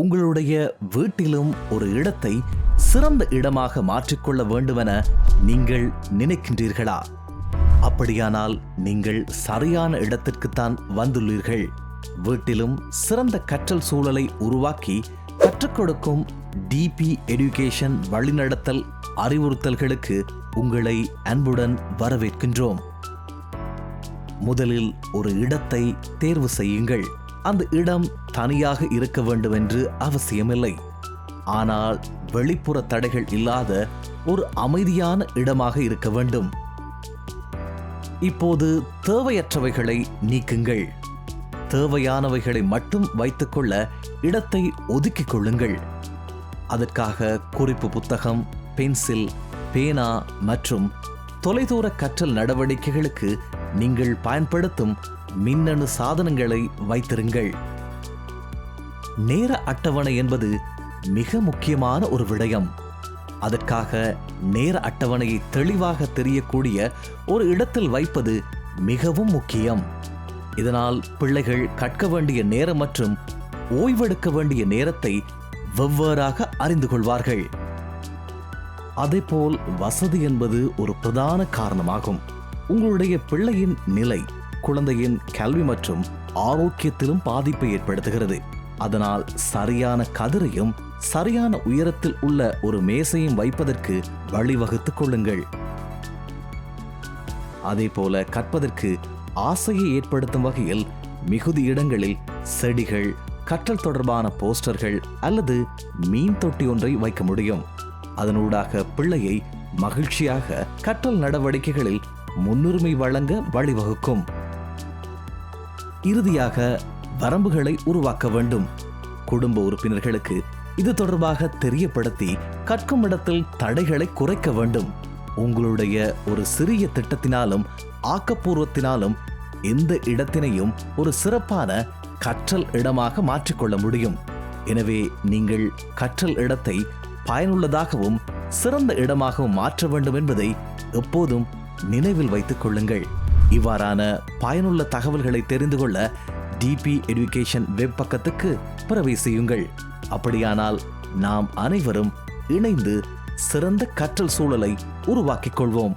உங்களுடைய வீட்டிலும் ஒரு இடத்தை சிறந்த இடமாக மாற்றிக்கொள்ள வேண்டுமென நீங்கள் நினைக்கின்றீர்களா? அப்படியானால் நீங்கள் சரியான இடத்திற்குத்தான் வந்துள்ளீர்கள். வீட்டிலும் சிறந்த கற்றல் சூழலை உருவாக்கி கற்றுக் கொடுக்கும் டிபி எடுகேஷன் வழிநடத்தல் அறிவுறுத்தல்களுக்கு உங்களை அன்புடன் வரவேற்கின்றோம். முதலில் ஒரு இடத்தை தேர்வு செய்யுங்கள். அந்த இடம் தனியாக இருக்க வேண்டும் என்று அவசியமில்லை. ஆனால் வெளிப்புற தடைகள் இல்லாத ஒரு அமைதியான இடமாக இருக்க வேண்டும். இப்போது தேவையற்றவைகளை நீக்குங்கள். தேவையானவைகளை மட்டும் வைத்துக்கொள்ள இடத்தை ஒதுக்கிக் கொள்ளுங்கள். அதற்காக குறிப்பு புத்தகம் பென்சில் பேனா மற்றும் தொலைதூர கற்றல் நடவடிக்கைகளுக்கு நீங்கள் பயன்படுத்தும் மின்னணு சாதனங்களை வைத்திருங்கள். நேர அட்டவணை என்பது மிக முக்கியமான ஒரு விடயம். அதற்காக நேர அட்டவணையை தெளிவாக தெரியக்கூடிய ஒரு இடத்தில் வைப்பது மிகவும் முக்கியம். இதனால் பிள்ளைகள் கற்க வேண்டிய நேரம் மற்றும் ஓய்வெடுக்க வேண்டிய நேரத்தை வெவ்வேறாக அறிந்து கொள்வார்கள். அதேபோல் வசதி என்பது ஒரு பிரதான காரணமாகும். உங்களுடைய பிள்ளையின் நிலை குழந்தையின் கல்வி மற்றும் ஆரோக்கியத்திலும் பாதிப்பை ஏற்படுத்துகிறது. அதனால் சரியான கதிரையும் சரியான உயரத்தில் உள்ள ஒரு மேசையும் வைப்பதற்கு வழிவகுத்துக் கொள்ளுங்கள். அதே போல கற்பதற்கு ஆசையை ஏற்படுத்தும் வகையில் மிகுதி இடங்களில் செடிகள் கற்றல் தொடர்பான போஸ்டர்கள் அல்லது மீன் தொட்டி ஒன்றை வைக்க முடியும். அதனூடாக பிள்ளையை மகிழ்ச்சியாக கற்றல் நடவடிக்கைகளில் முன்னுரிமை வழங்க வழிவகுக்கும். இறுதியாக வரம்புகளை உருவாக்க வேண்டும். குடும்ப உறுப்பினர்களுக்கு இது தொடர்பாக தெரியப்படுத்தி கற்கும் இடத்தில் தடைகளை குறைக்க வேண்டும். உங்களுடைய ஒரு சிறிய திட்டத்தினாலும் ஆக்கப்பூர்வத்தினாலும் எந்த இடத்தினையும் ஒரு சிறப்பான கற்றல் இடமாக மாற்றிக்கொள்ள முடியும். எனவே நீங்கள் கற்றல் இடத்தை பயனுள்ளதாகவும் சிறந்த இடமாகவும் மாற்ற வேண்டும் என்பதை எப்போதும் நினைவில் வைத்துக் கொள்ளுங்கள். இவ்வாறான பயனுள்ள தகவல்களை தெரிந்து கொள்ள டிபி எடுகேஷன் வெப் பக்கத்துக்கு பிரவேசியுங்கள் அப்படியானால் நாம் அனைவரும் இணைந்து சிறந்த கற்றல் சூழலை உருவாக்கிக் கொள்வோம்.